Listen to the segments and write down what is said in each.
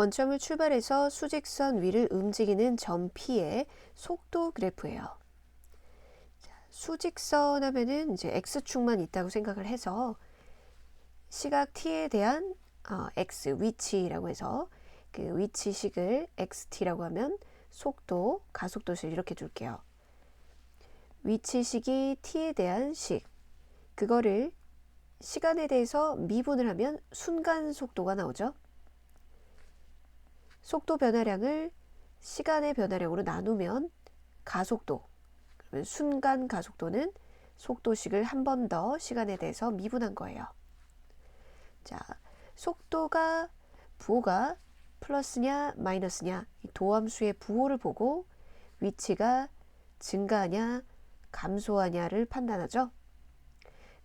원점을 출발해서 수직선 위를 움직이는 점 P의 속도 그래프예요. 자, 수직선 하면은 이제 x축만 있다고 생각을 해서 시각 t에 대한 어, x 위치라고 해서 그 위치식을 xt,라고 하면 속도, 가속도를 이렇게 줄게요. 위치식이 t에 대한 식, 그거를 시간에 대해서 미분을 하면 순간 속도가 나오죠. 속도 변화량을 시간의 변화량으로 나누면 가속도, 그러면 순간 가속도는 속도식을 한 번 더 시간에 대해서 미분한 거예요. 자, 속도가 부호가 플러스냐 마이너스냐 이 도함수의 부호를 보고 위치가 증가하냐 감소하냐를 판단하죠.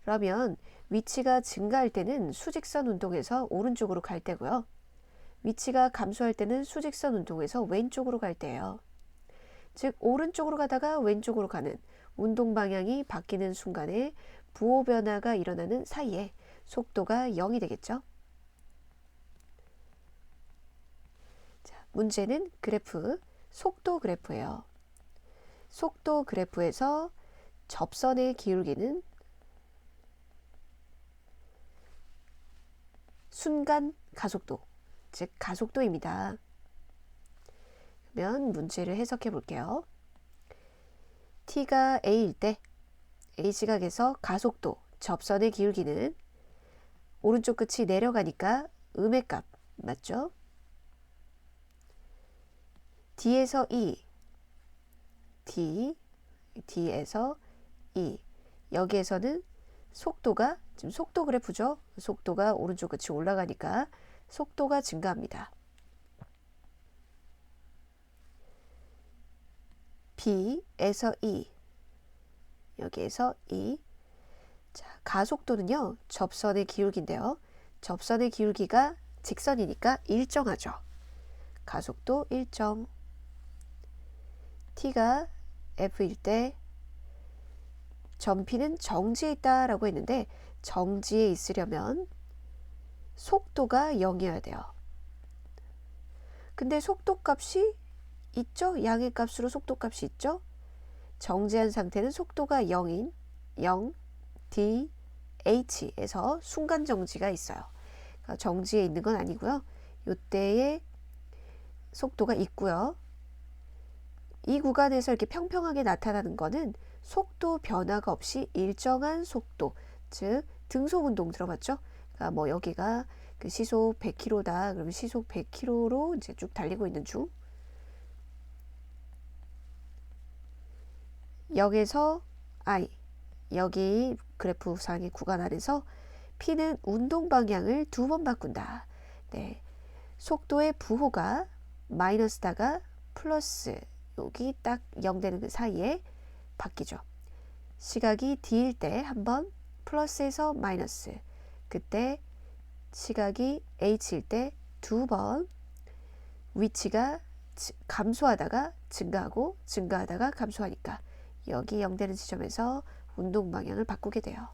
그러면 위치가 증가할 때는 수직선 운동에서 오른쪽으로 갈 때고요. 위치가 감소할 때는 수직선 운동에서 왼쪽으로 갈 때예요. 즉 오른쪽으로 가다가 왼쪽으로 가는 운동 방향이 바뀌는 순간에 부호 변화가 일어나는 사이에 속도가 0이 되겠죠. 자, 문제는 그래프, 속도 그래프예요. 속도 그래프에서 접선의 기울기는 순간 가속도, 즉 가속도입니다. 그러면 문제를 해석해 볼게요. t가 a일 때 a 시각에서 가속도, 접선의 기울기는 오른쪽 끝이 내려가니까 음의 값 맞죠? D에서 E, D, D에서 E 여기에서는 속도가 지금 속도 그래프죠? 속도가 오른쪽 끝이 올라가니까 속도가 증가합니다. B에서 E 여기에서 E 자, 가속도는요, 접선의 기울기인데요. 접선의 기울기가 직선이니까 일정하죠. 가속도 일정. t가 f일 때 점피는 정지에 있다라고 했는데 정지에 있으려면 속도가 0이어야 돼요. 근데 속도 값이 있죠? 양의 값으로 속도 값이 있죠? 정지한 상태는 속도가 0인 0 D, H에서 순간 정지가 있어요. 그러니까 정지에 있는 건 아니고요. 이때에 속도가 있고요. 이 구간에서 이렇게 평평하게 나타나는 거는 속도 변화가 없이 일정한 속도, 즉 등속 운동 들어봤죠? 그러니까 뭐 여기가 그 시속 100km다. 그러면 시속 100km로 이제 쭉 달리고 있는 중. 역에서 I 여기 그래프 상의 구간 안에서 P는 운동 방향을 두 번 바꾼다. 네. 속도의 부호가 마이너스다가 플러스 여기 딱 0 되는 그 사이에 바뀌죠. 시각이 D일 때 한번 플러스에서 마이너스 그때 시각이 H일 때 두 번 위치가 감소하다가 증가하고 증가하다가 감소하니까 여기 0 되는 지점에서 운동 방향을 바꾸게 돼요.